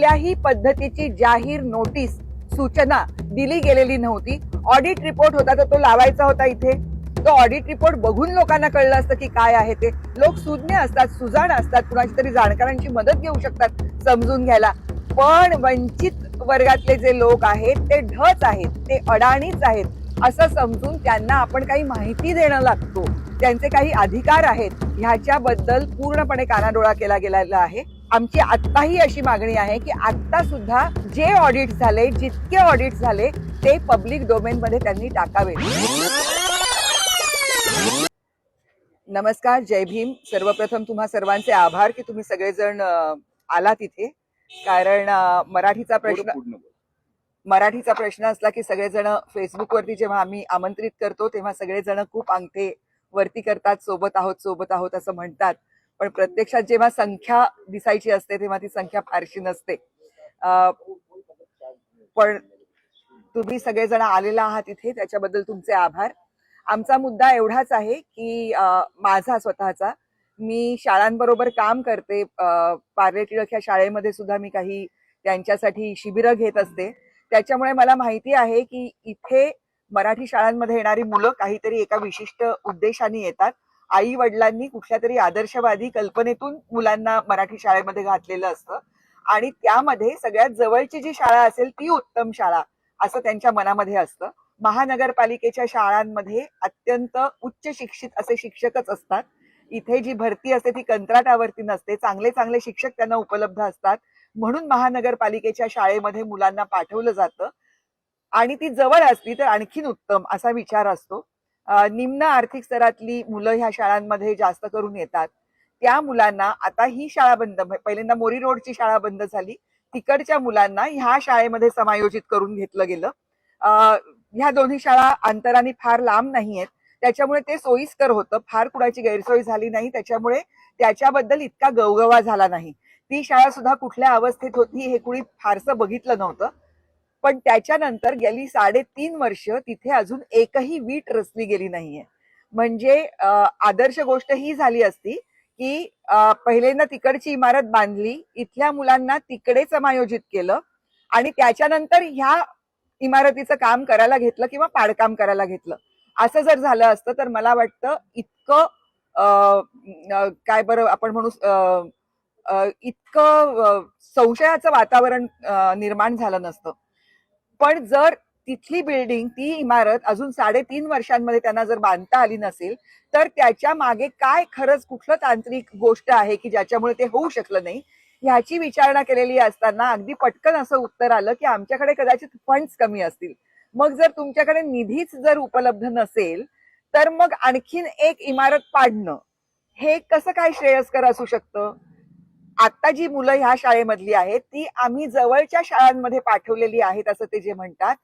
कुठल्याही पद्धतीची जाहीर नोटीस सूचना दिली गेलेली नव्हती. ऑडिट रिपोर्ट होता तर तो लावायचा होता इथे. तो ऑडिट रिपोर्ट बघून लोकांना कळलं असतं की काय आहे ते. लोक सुज्ञ असतात सुजाण असतात कुणाची तरी जाणकारांची मदत घेऊ शकतात समजून घ्यायला. पण वंचित वर्गातले जे लोक आहेत ते ढच आहेत ते अडाणीच आहेत असं समजून त्यांना आपण काही माहिती देणं लागतो. त्यांचे काही अधिकार आहेत ह्याच्याबद्दल पूर्णपणे कानाडोळा केला गेलेला आहे. आमची आत्ताही अशी मागणी आहे की आत्ता सुद्धा जे ऑडिट झाले जितके ऑडिट झाले ते पब्लिक डोमेन मध्ये त्यांनी टाकावे. नमस्कार जय भीम. सर्वप्रथम तुम्हा सर्वांचे आभार की तुम्ही सगळेजण अ, आलात इथे. कारण मराठीचा प्रश्न मराठीचा प्रश्न असला की सगळेजण फेसबुकवरती जेव्हा आम्ही आमंत्रित करतो तेव्हा सगळेजण खूप अंगठे वरती करतात सोबत आहोत सोबत आहोत असं म्हणतात. पण प्रत्यक्षात जेव्हा संख्या दिसायची असते तेव्हा ती संख्या फारशी नसते. पण तुम्ही सगळेजण आलेला आहात इथे त्याच्याबद्दल तुमचे आभार. आमचा मुद्दा एवढाच आहे की माझा स्वतःचा. मी शाळांबरोबर काम करते. पार्ले टिळक ह्या शाळेमध्ये सुद्धा मी काही त्यांच्यासाठी शिबिरं घेत असते. त्याच्यामुळे मला माहिती आहे की इथे मराठी शाळांमध्ये येणारी मुलं काहीतरी एका विशिष्ट उद्देशाने येतात. आई वडिलांनी कुठल्या तरी आदर्शवादी कल्पनेतून मुलांना मराठी शाळेमध्ये घातलेलं असतं. आणि त्यामध्ये सगळ्यात जवळची जी शाळा असेल ती उत्तम शाळा असं त्यांच्या मनामध्ये असतं. महानगरपालिकेच्या शाळांमध्ये अत्यंत उच्च शिक्षित असे शिक्षकच असतात. इथे जी भरती असते ती कंत्राटावरती नसते. चांगले चांगले शिक्षक त्यांना उपलब्ध असतात. म्हणून महानगरपालिकेच्या शाळेमध्ये मुलांना पाठवलं जातं. आणि ती जवळ असली तर आणखीन उत्तम असा विचार असतो. निम्न आर्थिक स्तरातली मुलं ह्या शाळांमध्ये जास्त करून येतात. त्या मुलांना आता ही शाळा बंद पहिल्यांदा मोरी रोडची शाळा बंद झाली. तिकडच्या मुलांना ह्या शाळेमध्ये समायोजित करून घेतलं गेलं. ह्या दोन्ही शाळा अंतराने फार लांब नाही आहेत. त्याच्यामुळे ते सोयीस्कर होतं. फार कुणाची गैरसोय झाली नाही. त्याच्यामुळे त्याच्याबद्दल इतका गवगवा झाला नाही. ती शाळा सुद्धा कुठल्या अवस्थेत होती हे कुणी फारसं बघितलं नव्हतं. पण त्याच्यानंतर गेली साडेतीन वर्ष तिथे अजून एकही वीट रचली गेली नाहीये. म्हणजे आदर्श गोष्ट ही झाली असती की पहिल्यांदा तिकडची इमारत बांधली इथल्या मुलांना तिकडे समायोजित केलं आणि त्याच्यानंतर ह्या इमारतीचं काम करायला घेतलं किंवा पाडकाम करायला घेतलं. असं जर झालं असतं तर मला वाटतं इतकं काय बरं आपण म्हणू इतकं संशयाचं वातावरण निर्माण झालं नसतं. पण जर तिथली बिल्डिंग ती इमारत अजून साडेतीन वर्षांमध्ये त्यांना जर बांधता आली नसेल तर त्याच्यामागे काय खरंच कुठलं तांत्रिक गोष्ट आहे की ज्याच्यामुळे ते होऊ शकलं नाही? ह्याची विचारणा केलेली असताना अगदी पटकन असं उत्तर आलं की आमच्याकडे कदाचित फंड्स कमी असतील. मग जर तुमच्याकडे निधीच जर उपलब्ध नसेल तर मग आणखीन एक इमारत पाडणं हे कसं काय श्रेयस्कर असू शकतं? आता जी मुलं ह्या शाळेमधली आहेत ती आम्ही जवळच्या शाळांमध्ये पाठवलेली आहेत असं ते जे म्हणतात.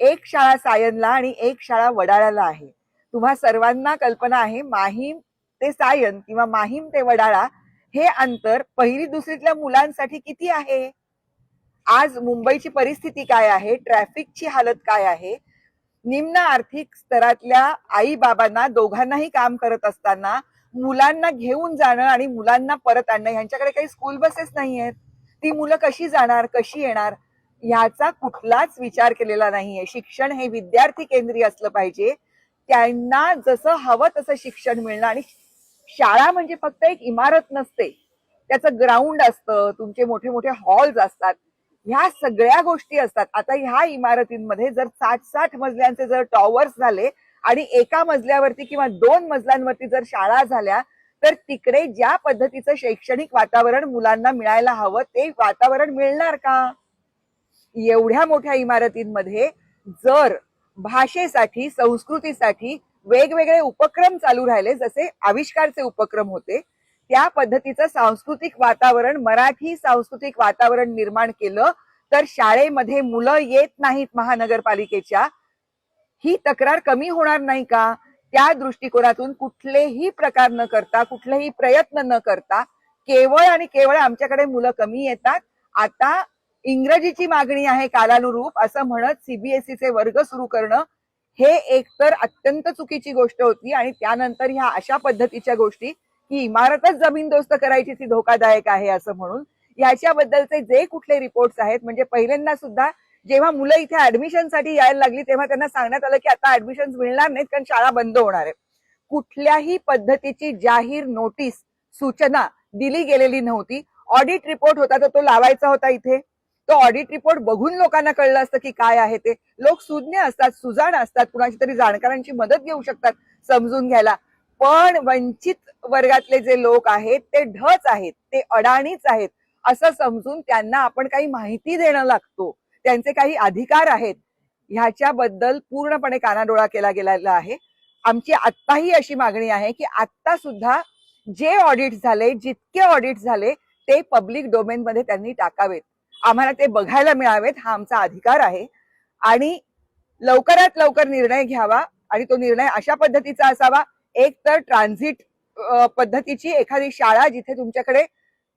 एक शाळा सायनला आणि एक शाळा वडाळ्याला आहे. तुम्हा सर्वांना कल्पना आहे माहीम ते सायन किंवा माहीम ते वडाळा हे अंतर पहिली दुसरीतल्या मुलांसाठी किती आहे? आज मुंबईची परिस्थिती काय आहे? ट्रॅफिकची हालत काय आहे? निम्न आर्थिक स्तरातल्या आई बाबांना दोघांनाही काम करत असताना मुलांना घेऊन जाणं आणि मुलांना परत आणणं. ह्यांच्याकडे काही स्कूल बसेस नाही आहेत ती मुलं कशी जाणार कशी येणार ह्याचा कुठलाच विचार केलेला नाहीये. शिक्षण हे विद्यार्थी केंद्रीय असलं पाहिजे. त्यांना जसं हवं तसं शिक्षण मिळणं आणि शाळा म्हणजे फक्त एक इमारत नसते. त्याचं ग्राउंड असतं तुमचे मोठे मोठे हॉल्स असतात. ह्या सगळ्या गोष्टी असतात. आता ह्या इमारतींमध्ये जर साठ साठ मजल्यांचे जर टॉवर्स झाले आणि एका मजल्यावरती किंवा दोन मजल्यांवरती जर शाळा झाल्या तर तिकडे ज्या पद्धतीचं शैक्षणिक वातावरण मुलांना मिळायला हवं ते वातावरण मिळणार का? एवढ्या मोठ्या इमारतींमध्ये जर भाषेसाठी संस्कृतीसाठी वेगवेगळे उपक्रम चालू राहिले जसे आविष्कारचे उपक्रम होते त्या पद्धतीचं सांस्कृतिक वातावरण मराठी सांस्कृतिक वातावरण निर्माण केलं तर शाळेमध्ये मुलं येत नाहीत महानगरपालिकेच्या. ही तक्रार कमी होणार नाही का? त्या दृष्टिकोनातून कुठलेही प्रकार न करता कुठलेही प्रयत्न न करता केवळ आणि केवळ आमच्याकडे मुलं कमी येतात. आता इंग्रजीची मागणी आहे कालानुरूप असं म्हणत सीबीएसईचे वर्ग सुरू करणं हे एकतर अत्यंत चुकीची गोष्ट होती आणि त्यानंतर ह्या अशा पद्धतीच्या गोष्टी की इमारतच जमीनदोस्त करायची ती धोकादायक आहे असं म्हणून. याच्याबद्दलचे जे कुठले रिपोर्ट्स आहेत म्हणजे पहिल्यांदा सुद्धा जेव्हा मुलं इथे ऍडमिशनसाठी यायला लागली तेव्हा त्यांना सांगण्यात आलं की आता ऍडमिशन मिळणार नाहीत कारण शाळा बंद होणार आहे. कुठल्याही पद्धतीची जाहीर नोटीस सूचना दिली गेलेली नव्हती. ऑडिट रिपोर्ट होता तर तो लावायचा होता इथे. तो ऑडिट रिपोर्ट बघून लोकांना कळलं असतं की काय आहे ते. लोक सुज्ञ असतात सुजाण असतात कुणाची तरी जाणकारांची मदत घेऊ शकतात समजून घ्यायला. पण वंचित वर्गातले जे लोक आहेत ते ढच आहेत ते अडाणीच आहेत. असं समजून त्यांना आपण काही माहिती देणं लागतो. त्यांचे काही अधिकार आहेत ह्याच्याबद्दल पूर्णपणे कानाडोळा केला गेलेला आहे. आमची आत्ताही अशी मागणी आहे की आत्ता सुद्धा जे ऑडिट झाले जितके ऑडिट झाले ते पब्लिक डोमेन मध्ये त्यांनी टाकावेत. आम्हाला ते बघायला मिळावेत हा आमचा अधिकार आहे. आणि लवकरात लवकर निर्णय घ्यावा आणि तो निर्णय अशा पद्धतीचा असावा एक तर ट्रान्झिट पद्धतीची एखादी शाळा जिथे तुमच्याकडे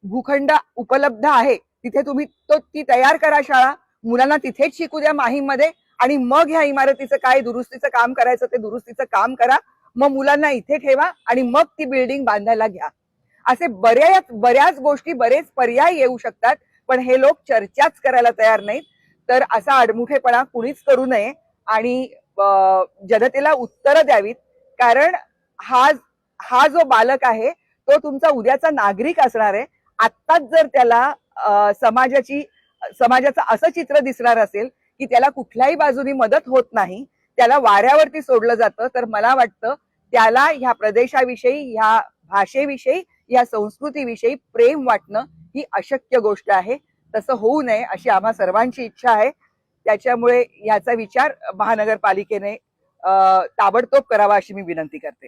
भूखंड उपलब्ध आहे तिथे तुम्ही तो ती तयार करा शाळा. मुलांना तिथेच शिकू द्या माहीममध्ये आणि मग ह्या इमारतीचं काय दुरुस्तीचं काम करायचं ते दुरुस्तीचं काम करा. मग मुलांना इथे ठेवा आणि मग ती बिल्डिंग बांधायला घ्या. असे बऱ्याच बऱ्याच गोष्टी बरेच पर्याय येऊ शकतात पण हे लोक चर्चाच करायला तयार नाहीत. तर असा आडमुठेपणा कुणीच करू नये आणि जनतेला उत्तरं द्यावीत. कारण हा हा जो बालक आहे तो तुमचा उद्याचा नागरिक असणार आहे. आत्ताच जर त्याला समाजाची समाजाचं असं चित्र दिसणार असेल की त्याला कुठल्याही बाजूनी मदत होत नाही त्याला वाऱ्यावरती सोडलं जातं तर मला वाटतं त्याला ह्या प्रदेशाविषयी ह्या भाषेविषयी या संस्कृतीविषयी प्रेम वाटणं ही अशक्य गोष्ट आहे. तसं होऊ नये अशी आम्हा सर्वांची इच्छा आहे. त्याच्यामुळे याचा विचार महानगरपालिकेने ताबडतोब करावा अशी मी विनंती करते.